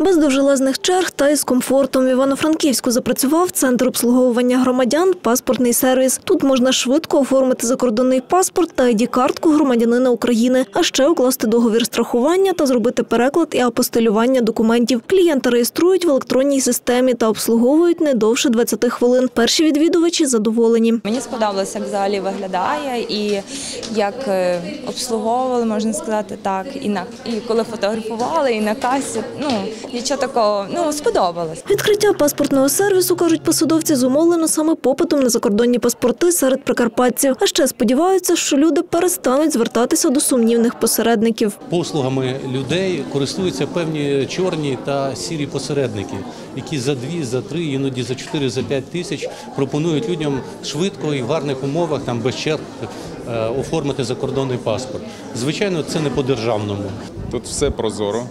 Без довжелезних черг та із комфортом в Івано-Франківську запрацював центр обслуговування громадян паспортний сервіс. Тут можна швидко оформити закордонний паспорт та id картку громадянина України, а ще укласти договір страхування та зробити переклад і апостилювання документів. Клієнта реєструють в електронній системі та обслуговують не довше 20 хвилин. Перші відвідувачі задоволені. Мені сподобалося, як взагалі виглядає, і як е, обслуговували, можна сказати так, і на і коли фотографували, і на касі. Ну нічого такого, ну сподобалось. Відкриття паспортного сервісу, кажуть посадовці, зумовлено саме попитом на закордонні паспорти серед прикарпатців. А ще сподіваються, що люди перестануть звертатися до сумнівних посередників. послугами людей користуються певні чорні та сірі посередники, які за дві, за три, іноді за чотири, за п'ять тисяч пропонують людям швидко і в гарних умовах, там без черг, е, оформити закордонний паспорт. Звичайно, це не по державному. Тут все прозоро.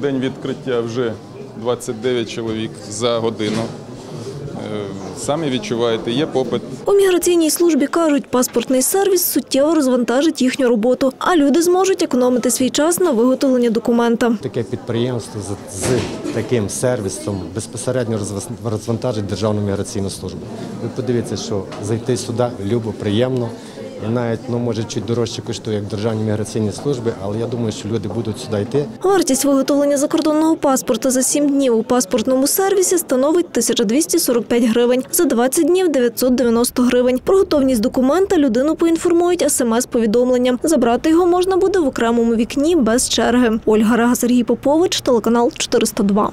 День відкриття вже 29 чоловік за годину. Е, Самі відчуваєте, є попит. У міграційній службі кажуть, паспортний сервіс суттєво розвантажить їхню роботу, а люди зможуть економити свій час на виготовлення документа. Таке підприємство з, з таким сервісом безпосередньо розвас- розвантажить Державну міграційну службу. Ви подивіться, що зайти сюди любо, приємно. І навіть ну, може чуть дорожче коштує, як державні міграційні служби, але я думаю, що люди будуть сюди йти. Вартість виготовлення закордонного паспорта за 7 днів у паспортному сервісі становить 1245 гривень, за 20 днів 990 гривень. Про готовність документа людину поінформують смс-повідомленням. Забрати його можна буде в окремому вікні без черги. Ольга Рега, Сергій Попович, телеканал 402.